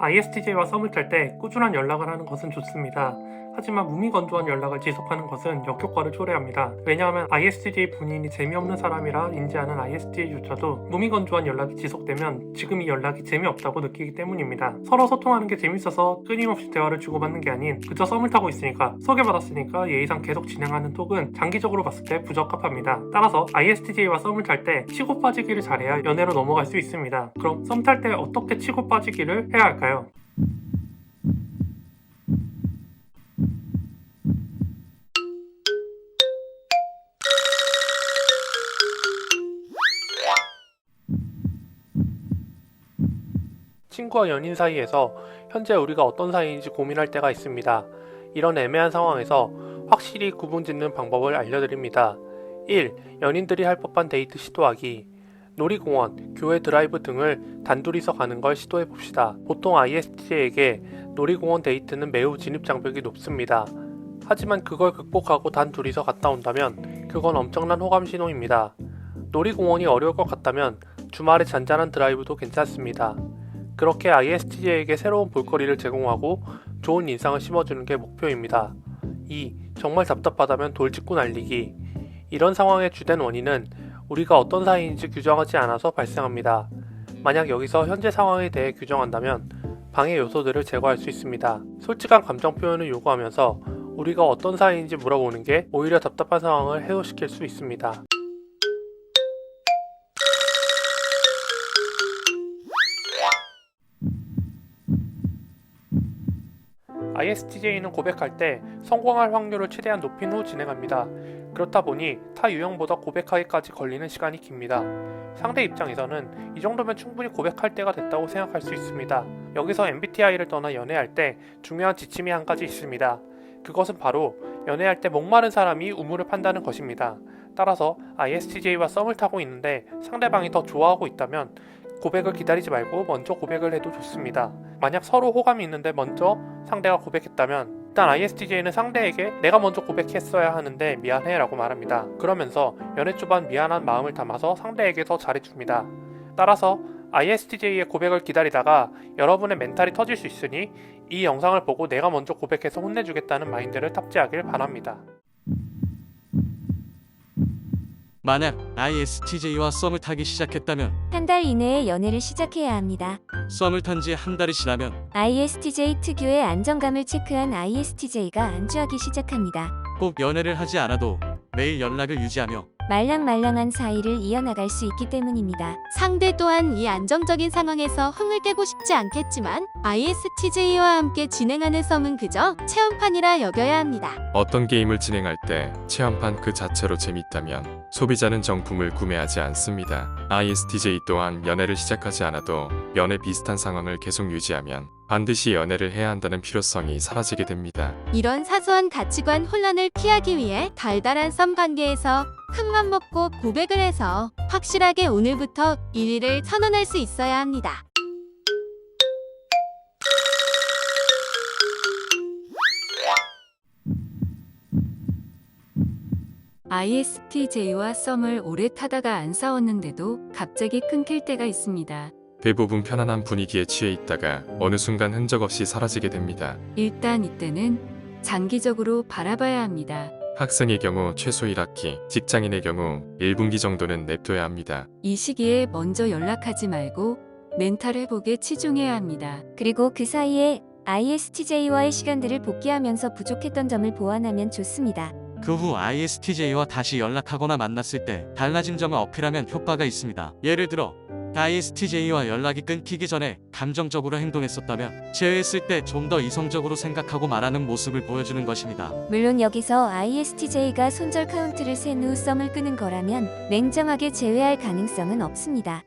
ISTJ와 썸을 탈 때 꾸준한 연락을 하는 것은 좋습니다. 하지만 무미건조한 연락을 지속하는 것은 역효과를 초래합니다. 왜냐하면 ISTJ 본인이 재미없는 사람이라 인지하는 ISTJ조차도 무미건조한 연락이 지속되면 지금 이 연락이 재미없다고 느끼기 때문입니다. 서로 소통하는 게 재밌어서 끊임없이 대화를 주고받는 게 아닌 그저 썸을 타고 있으니까 소개받았으니까 예의상 계속 진행하는 톡은 장기적으로 봤을 때 부적합합니다. 따라서 ISTJ와 썸을 탈 때 치고 빠지기를 잘해야 연애로 넘어갈 수 있습니다. 그럼 썸 탈 때 어떻게 치고 빠지기를 해야 할까요? 친구와 연인 사이에서 현재 우리가 어떤 사이인지 고민할 때가 있습니다. 이런 애매한 상황에서 확실히 구분 짓는 방법을 알려드립니다. 1. 연인들이 할 법한 데이트 시도하기. 놀이공원, 교회 드라이브 등을 단둘이서 가는 걸 시도해 봅시다. 보통 ISTJ에게 놀이공원 데이트는 매우 진입장벽이 높습니다. 하지만 그걸 극복하고 단둘이서 갔다 온다면 그건 엄청난 호감 신호입니다. 놀이공원이 어려울 것 같다면 주말에 잔잔한 드라이브도 괜찮습니다. 그렇게 ISTJ에게 새로운 볼거리를 제공하고 좋은 인상을 심어주는 게 목표입니다. 2. 정말 답답하다면 돌직구 날리기. 이런 상황의 주된 원인은 우리가 어떤 사이인지 규정하지 않아서 발생합니다. 만약 여기서 현재 상황에 대해 규정한다면 방해 요소들을 제거할 수 있습니다. 솔직한 감정 표현을 요구하면서 우리가 어떤 사이인지 물어보는 게 오히려 답답한 상황을 해소시킬 수 있습니다. ISTJ는 고백할 때 성공할 확률을 최대한 높인 후 진행합니다. 그렇다 보니 타 유형보다 고백하기까지 걸리는 시간이 깁니다. 상대 입장에서는 이 정도면 충분히 고백할 때가 됐다고 생각할 수 있습니다. 여기서 MBTI를 떠나 연애할 때 중요한 지침이 한 가지 있습니다. 그것은 바로 연애할 때 목마른 사람이 우물을 판다는 것입니다. 따라서 ISTJ와 썸을 타고 있는데 상대방이 더 좋아하고 있다면 고백을 기다리지 말고 먼저 고백을 해도 좋습니다. 만약 서로 호감이 있는데 먼저 상대가 고백했다면 일단 ISTJ는 상대에게 내가 먼저 고백했어야 하는데 미안해 라고 말합니다. 그러면서 연애 초반 미안한 마음을 담아서 상대에게 더 잘해줍니다. 따라서 ISTJ의 고백을 기다리다가 여러분의 멘탈이 터질 수 있으니 이 영상을 보고 내가 먼저 고백해서 혼내주겠다는 마인드를 탑재하길 바랍니다. 만약 ISTJ와 썸을 타기 시작했다면 한 달 이내에 연애를 시작해야 합니다. 썸을 탄 지 한 달이 지나면 ISTJ 특유의 안정감을 체크한 ISTJ가 안주하기 시작합니다. 꼭 연애를 하지 않아도 매일 연락을 유지하며 말랑말랑한 사이를 이어나갈 수 있기 때문입니다. 상대 또한 이 안정적인 상황에서 흥을 깨고 싶지 않겠지만 ISTJ와 함께 진행하는 썸은 그저 체험판이라 여겨야 합니다. 어떤 게임을 진행할 때 체험판 그 자체로 재밌다면 소비자는 정품을 구매하지 않습니다. ISTJ 또한 연애를 시작하지 않아도 연애 비슷한 상황을 계속 유지하면 반드시 연애를 해야 한다는 필요성이 사라지게 됩니다. 이런 사소한 가치관 혼란을 피하기 위해 달달한 썸 관계에서 큰맘 먹고 고백을 해서 확실하게 오늘부터 1위를 선언할 수 있어야 합니다. ISTJ와 썸을 오래 타다가 안 싸웠는데도 갑자기 끊길 때가 있습니다. 대부분 편안한 분위기에 취해 있다가 어느 순간 흔적 없이 사라지게 됩니다. 일단 이때는 장기적으로 바라봐야 합니다. 학생의 경우 최소 1학기, 직장인의 경우 1분기 정도는 냅둬야 합니다. 이 시기에 먼저 연락하지 말고 멘탈 회복에 치중해야 합니다. 그리고 그 사이에 ISTJ와의 시간들을 복귀하면서 부족했던 점을 보완하면 좋습니다. 그 후 ISTJ와 다시 연락하거나 만났을 때 달라진 점을 어필하면 효과가 있습니다. 예를 들어 ISTJ와 연락이 끊기기 전에 감정적으로 행동했었다면 제외했을 때 좀 더 이성적으로 생각하고 말하는 모습을 보여주는 것입니다. 물론 여기서 ISTJ가 손절 카운트를 센 후 썸을 끄는 거라면 냉정하게 제외할 가능성은 없습니다.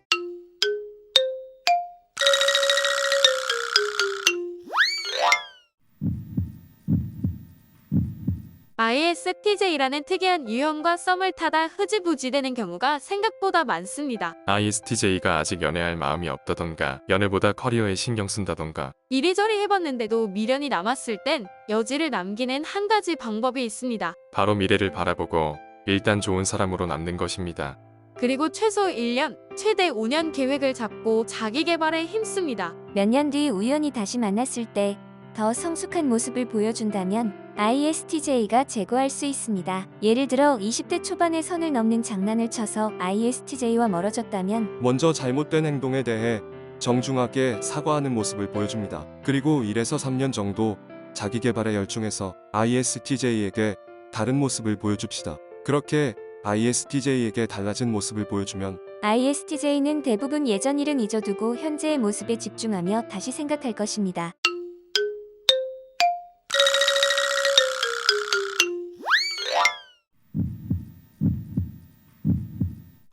ISTJ라는 특이한 유형과 썸을 타다 흐지부지 되는 경우가 생각보다 많습니다. ISTJ가 아직 연애할 마음이 없다던가 연애보다 커리어에 신경 쓴다던가 이리저리 해봤는데도 미련이 남았을 땐 여지를 남기는 한 가지 방법이 있습니다. 바로 미래를 바라보고 일단 좋은 사람으로 남는 것입니다. 그리고 최소 1년, 최대 5년 계획을 잡고 자기 개발에 힘씁니다. 몇 년 뒤 우연히 다시 만났을 때 더 성숙한 모습을 보여준다면 ISTJ가 제거할 수 있습니다. 예를 들어 20대 초반에 선을 넘는 장난을 쳐서 ISTJ와 멀어졌다면 먼저 잘못된 행동에 대해 정중하게 사과하는 모습을 보여줍니다. 그리고 1에서 3년 정도 자기 개발에 열중해서 ISTJ에게 다른 모습을 보여줍시다. 그렇게 ISTJ에게 달라진 모습을 보여주면 ISTJ는 대부분 예전 일은 잊어두고 현재의 모습에 집중하며 다시 생각할 것입니다.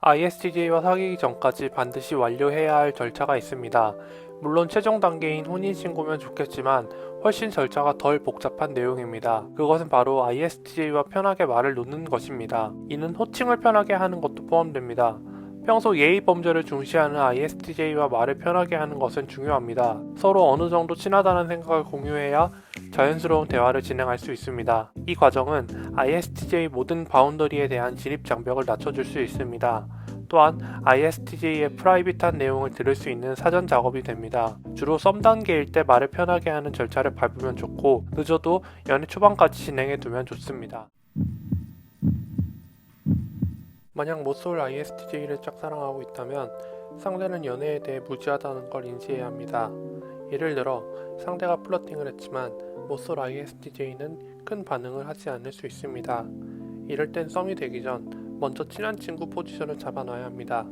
ISTJ와 사귀기 전까지 반드시 완료해야 할 절차가 있습니다. 물론 최종 단계인 혼인신고면 좋겠지만 훨씬 절차가 덜 복잡한 내용입니다. 그것은 바로 ISTJ와 편하게 말을 놓는 것입니다. 이는 호칭을 편하게 하는 것도 포함됩니다. 평소 예의 범죄를 중시하는 ISTJ와 말을 편하게 하는 것은 중요합니다. 서로 어느 정도 친하다는 생각을 공유해야 자연스러운 대화를 진행할 수 있습니다. 이 과정은 ISTJ 모든 바운더리에 대한 진입 장벽을 낮춰줄 수 있습니다. 또한 ISTJ의 프라이빗한 내용을 들을 수 있는 사전 작업이 됩니다. 주로 썸 단계일 때 말을 편하게 하는 절차를 밟으면 좋고 늦어도 연애 초반까지 진행해 두면 좋습니다. 만약 모쏠 ISTJ를 짝사랑하고 있다면 상대는 연애에 대해 무지하다는 걸 인지해야 합니다. 예를 들어 상대가 플러팅을 했지만 모쏠 ISTJ는 큰 반응을 하지 않을 수 있습니다. 이럴 땐 썸이 되기 전 먼저 친한 친구 포지션을 잡아놔야 합니다.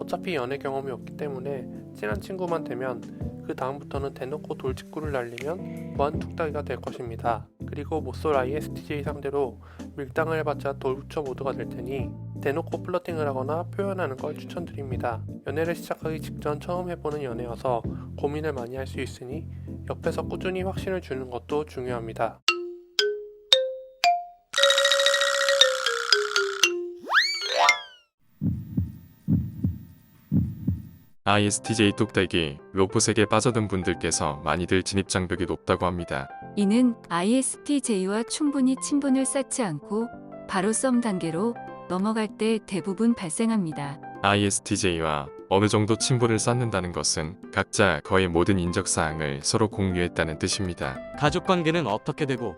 어차피 연애 경험이 없기 때문에 친한 친구만 되면 그 다음부터는 대놓고 돌직구를 날리면 무한뚝딱이가 될 것입니다. 그리고 모쏠 ISTJ 상대로 밀당을 해봤자 돌부처 모드가 될 테니 대놓고 플러팅을 하거나 표현하는 걸 추천드립니다. 연애를 시작하기 직전 처음 해보는 연애여서 고민을 많이 할 수 있으니 옆에서 꾸준히 확신을 주는 것도 중요합니다. ISTJ 뚝배기 로봇에게 빠져든 분들께서 많이들 진입 장벽이 높다고 합니다. 이는 ISTJ와 충분히 친분을 쌓지 않고 바로 썸 단계로 넘어갈 때 대부분 발생합니다. ISTJ와 어느 정도 친분을 쌓는다는 것은 각자 거의 모든 인적 사항을 서로 공유했다는 뜻입니다. 가족 관계는 어떻게 되고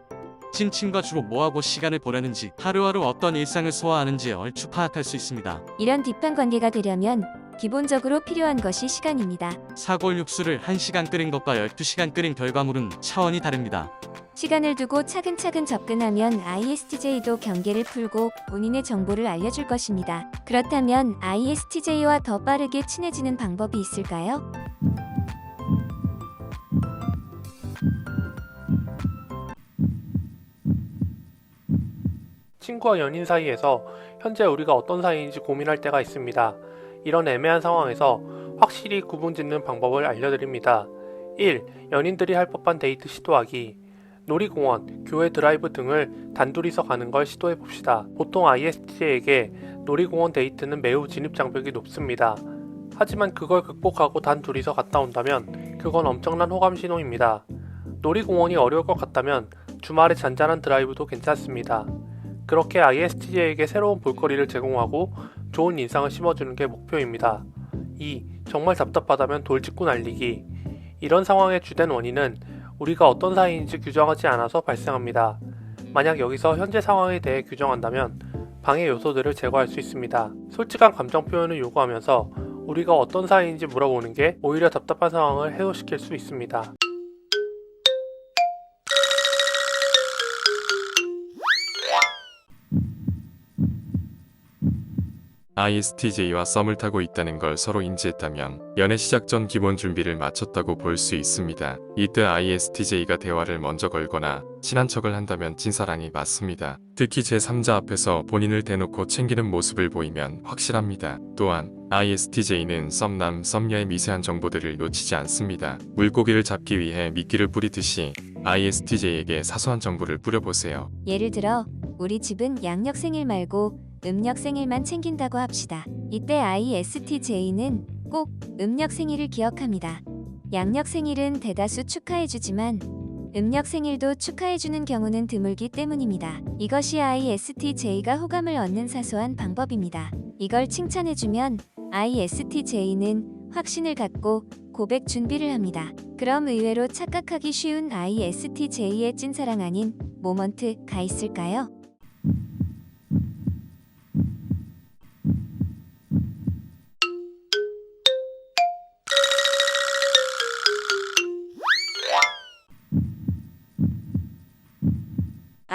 친친과 주로 뭐하고 시간을 보내는지 하루하루 어떤 일상을 소화하는지 얼추 파악할 수 있습니다. 이런 딥한 관계가 되려면 기본적으로 필요한 것이 시간입니다. 사골 육수를 1시간 끓인 것과 12시간 끓인 결과물은 차원이 다릅니다. 시간을 두고 차근차근 접근하면 ISTJ도 경계를 풀고 본인의 정보를 알려줄 것입니다. 그렇다면 ISTJ와 더 빠르게 친해지는 방법이 있을까요? 친구와 연인 사이에서 현재 우리가 어떤 사이인지 고민할 때가 있습니다. 이런 애매한 상황에서 확실히 구분 짓는 방법을 알려드립니다. 1. 연인들이 할 법한 데이트 시도하기. 놀이공원, 교회 드라이브 등을 단둘이서 가는 걸 시도해 봅시다. 보통 ISTJ에게 놀이공원 데이트는 매우 진입 장벽이 높습니다. 하지만 그걸 극복하고 단둘이서 갔다 온다면 그건 엄청난 호감 신호입니다. 놀이공원이 어려울 것 같다면 주말에 잔잔한 드라이브도 괜찮습니다. 그렇게 ISTJ에게 새로운 볼거리를 제공하고 좋은 인상을 심어주는 게 목표입니다. 2. 정말 답답하다면 돌직구 날리기. 이런 상황의 주된 원인은 우리가 어떤 사이인지 규정하지 않아서 발생합니다. 만약 여기서 현재 상황에 대해 규정한다면 방해 요소들을 제거할 수 있습니다. 솔직한 감정 표현을 요구하면서 우리가 어떤 사이인지 물어보는 게 오히려 답답한 상황을 해소시킬 수 있습니다. ISTJ와 썸을 타고 있다는 걸 서로 인지했다면 연애 시작 전 기본 준비를 마쳤다고 볼 수 있습니다. 이때 ISTJ가 대화를 먼저 걸거나 친한 척을 한다면 찐사랑이 맞습니다. 특히 제3자 앞에서 본인을 대놓고 챙기는 모습을 보이면 확실합니다. 또한 ISTJ는 썸남, 썸녀의 미세한 정보들을 놓치지 않습니다. 물고기를 잡기 위해 미끼를 뿌리듯이 ISTJ에게 사소한 정보를 뿌려보세요. 예를 들어 우리 집은 양력 생일 말고 음력 생일만 챙긴다고 합시다. 이때 ISTJ는 꼭 음력 생일을 기억합니다. 양력 생일은 대다수 축하해주지만 음력 생일도 축하해주는 경우는 드물기 때문입니다. 이것이 ISTJ가 호감을 얻는 사소한 방법입니다. 이걸 칭찬해주면 ISTJ는 확신을 갖고 고백 준비를 합니다. 그럼 의외로 착각하기 쉬운 ISTJ의 찐사랑 아닌 모먼트가 있을까요?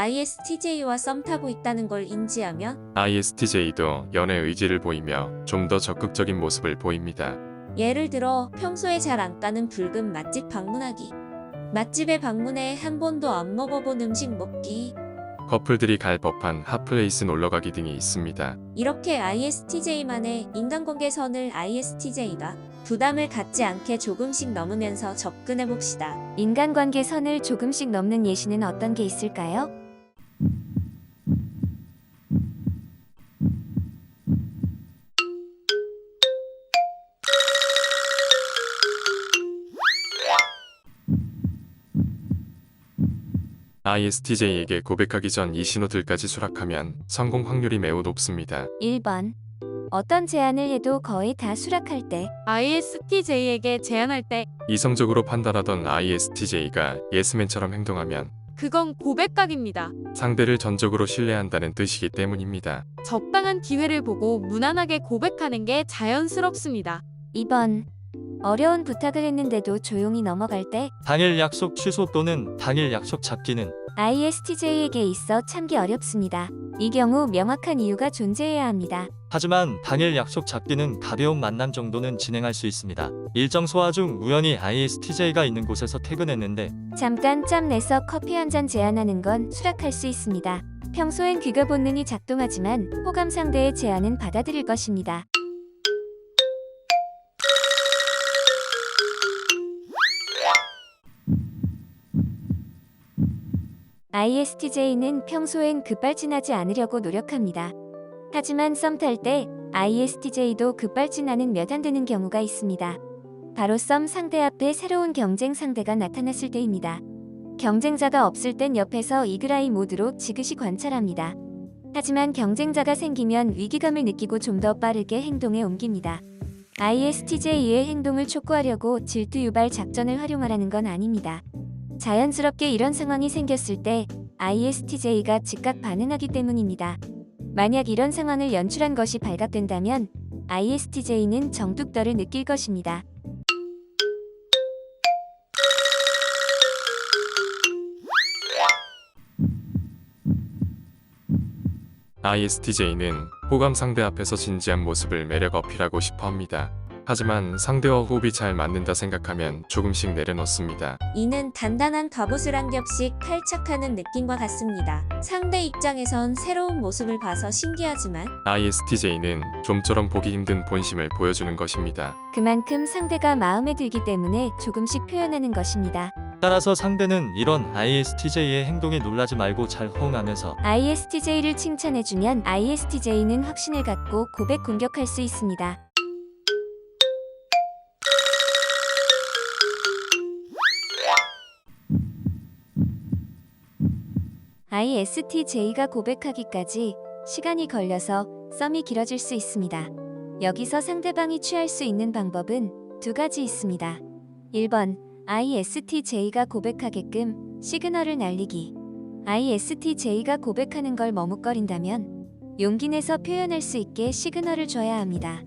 ISTJ와 썸 타고 있다는 걸 인지하며 ISTJ도 연애 의지를 보이며 좀 더 적극적인 모습을 보입니다. 예를 들어 평소에 잘 안 가는 붉은 맛집 방문하기 맛집에 방문해 한 번도 안 먹어본 음식 먹기 커플들이 갈 법한 핫플레이스 놀러가기 등이 있습니다. 이렇게 ISTJ만의 인간관계 선을 ISTJ가 부담을 갖지 않게 조금씩 넘으면서 접근해 봅시다. 인간관계 선을 조금씩 넘는 예시는 어떤 게 있을까요? ISTJ에게 고백하기 전 이 신호들까지 수락하면 성공 확률이 매우 높습니다. 1번. 어떤 제안을 해도 거의 다 수락할 때 ISTJ에게 제안할 때 이성적으로 판단하던 ISTJ가 예스맨처럼 행동하면 그건 고백각입니다. 상대를 전적으로 신뢰한다는 뜻이기 때문입니다. 적당한 기회를 보고 무난하게 고백하는 게 자연스럽습니다. 2번. 어려운 부탁을 했는데도 조용히 넘어갈 때 당일 약속 취소 또는 당일 약속 잡기는 ISTJ에게 있어 참기 어렵습니다. 이 경우 명확한 이유가 존재해야 합니다. 하지만 당일 약속 잡기는 가벼운 만남 정도는 진행할 수 있습니다. 일정 소화 중 우연히 ISTJ가 있는 곳에서 퇴근했는데 잠깐 짬 내서 커피 한 잔 제안하는 건 수락할 수 있습니다. 평소엔 귀가 본능이 작동하지만 호감 상대의 제안은 받아들일 것입니다. ISTJ는 평소엔 급발진하지 않으려고 노력합니다. 하지만 썸 탈 때 ISTJ도 급발진하는 몇 안 되는 경우가 있습니다. 바로 썸 상대 앞에 새로운 경쟁 상대가 나타났을 때입니다. 경쟁자가 없을 땐 옆에서 이그라이 모드로 지그시 관찰합니다. 하지만 경쟁자가 생기면 위기감을 느끼고 좀 더 빠르게 행동에 옮깁니다. ISTJ의 행동을 촉구하려고 질투 유발 작전을 활용하라는 건 아닙니다. 자연스럽게 이런 상황이 생겼을 때 ISTJ가 즉각 반응하기 때문입니다. 만약 이런 상황을 연출한 것이 발각된다면 ISTJ는 정뚝떨을 느낄 것입니다. ISTJ는 호감 상대 앞에서 진지한 모습을 매력 어필하고 싶어 합니다. 하지만 상대와 호흡이 잘 맞는다 생각하면 조금씩 내려놓습니다. 이는 단단한 갑옷을 한 겹씩 탈착하는 느낌과 같습니다. 상대 입장에선 새로운 모습을 봐서 신기하지만 ISTJ는 좀처럼 보기 힘든 본심을 보여주는 것입니다. 그만큼 상대가 마음에 들기 때문에 조금씩 표현하는 것입니다. 따라서 상대는 이런 ISTJ의 행동에 놀라지 말고 잘 호응하면서 ISTJ를 칭찬해주면 ISTJ는 확신을 갖고 고백 공격할 수 있습니다. ISTJ가 고백하기까지 시간이 걸려서 썸이 길어질 수 있습니다. 여기서 상대방이 취할 수 있는 방법은 두 가지 있습니다. 1번 ISTJ가 고백하게끔 시그널을 날리기. ISTJ가 고백하는 걸 머뭇거린다면 용기 내서 표현할 수 있게 시그널을 줘야 합니다.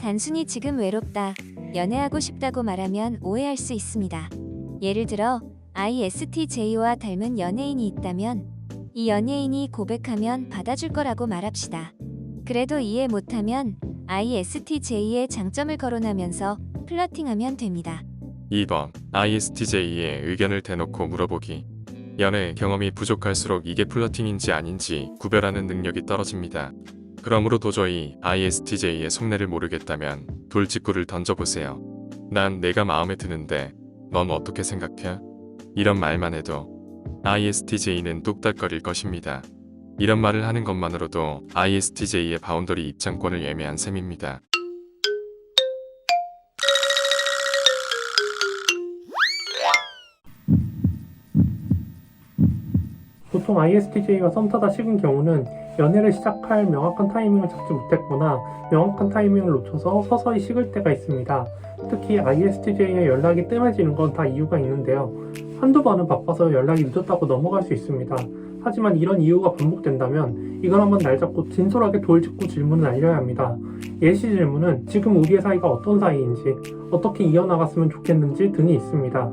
단순히 지금 외롭다, 연애하고 싶다고 말하면 오해할 수 있습니다. 예를 들어 ISTJ와 닮은 연예인이 있다면 이 연예인이 고백하면 받아줄 거라고 말합시다. 그래도 이해 못하면 ISTJ의 장점을 거론하면서 플러팅하면 됩니다. 2번 ISTJ의 의견을 대놓고 물어보기 연애 경험이 부족할수록 이게 플러팅인지 아닌지 구별하는 능력이 떨어집니다. 그러므로 도저히 ISTJ의 속내를 모르겠다면 돌직구를 던져보세요. 난 내가 마음에 드는데 넌 어떻게 생각해? 이런 말만 해도 ISTJ는 뚝딱거릴 것입니다. 이런 말을 하는 것만으로도 ISTJ의 바운더리 입장권을 예매한 셈입니다. 보통 ISTJ와 썸 타다 식은 경우는 연애를 시작할 명확한 타이밍을 잡지 못했거나 명확한 타이밍을 놓쳐서 서서히 식을 때가 있습니다. 특히 ISTJ의 연락이 뜸해지는 건 다 이유가 있는데요. 한두 번은 바빠서 연락이 늦었다고 넘어갈 수 있습니다. 하지만 이런 이유가 반복된다면 이걸 한번 날 잡고 진솔하게 돌직구 질문을 알려야 합니다. 예시 질문은 지금 우리의 사이가 어떤 사이인지, 어떻게 이어나갔으면 좋겠는지 등이 있습니다.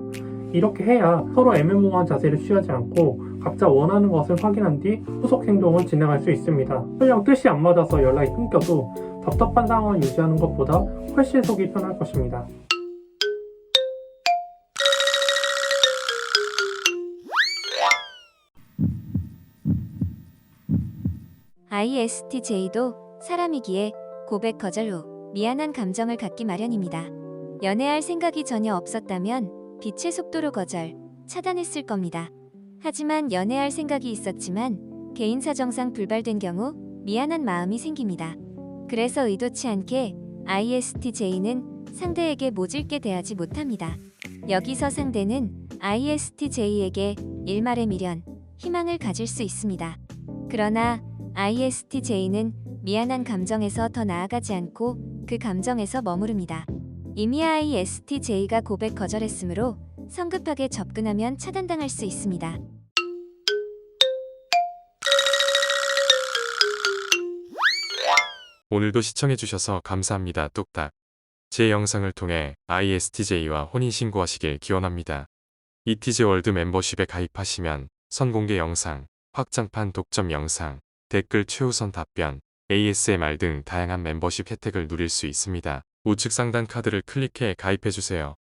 이렇게 해야 서로 애매모호한 자세를 취하지 않고 각자 원하는 것을 확인한 뒤 후속 행동을 진행할 수 있습니다. 설령 뜻이 안 맞아서 연락이 끊겨도 답답한 상황을 유지하는 것보다 훨씬 속이 편할 것입니다. ISTJ도 사람이기에 고백 거절 후 미안한 감정을 갖기 마련입니다. 연애할 생각이 전혀 없었다면 빛의 속도로 거절, 차단했을 겁니다. 하지만 연애할 생각이 있었지만 개인 사정상 불발된 경우 미안한 마음이 생깁니다. 그래서 의도치 않게 ISTJ는 상대에게 모질게 대하지 못합니다. 여기서 상대는 ISTJ에게 일말의 미련, 희망을 가질 수 있습니다. 그러나 ISTJ는 미안한 감정에서 더 나아가지 않고 그 감정에서 머무릅니다. 이미 ISTJ가 고백 거절했으므로 성급하게 접근하면 차단당할 수 있습니다. 오늘도 시청해주셔서 감사합니다. 뚝딱. 제 영상을 통해 ISTJ와 혼인신고하시길 기원합니다. ETJ 월드 멤버십에 가입하시면 선공개 영상, 확장판 독점 영상, 댓글 최우선 답변, ASMR 등 다양한 멤버십 혜택을 누릴 수 있습니다. 우측 상단 카드를 클릭해 가입해주세요.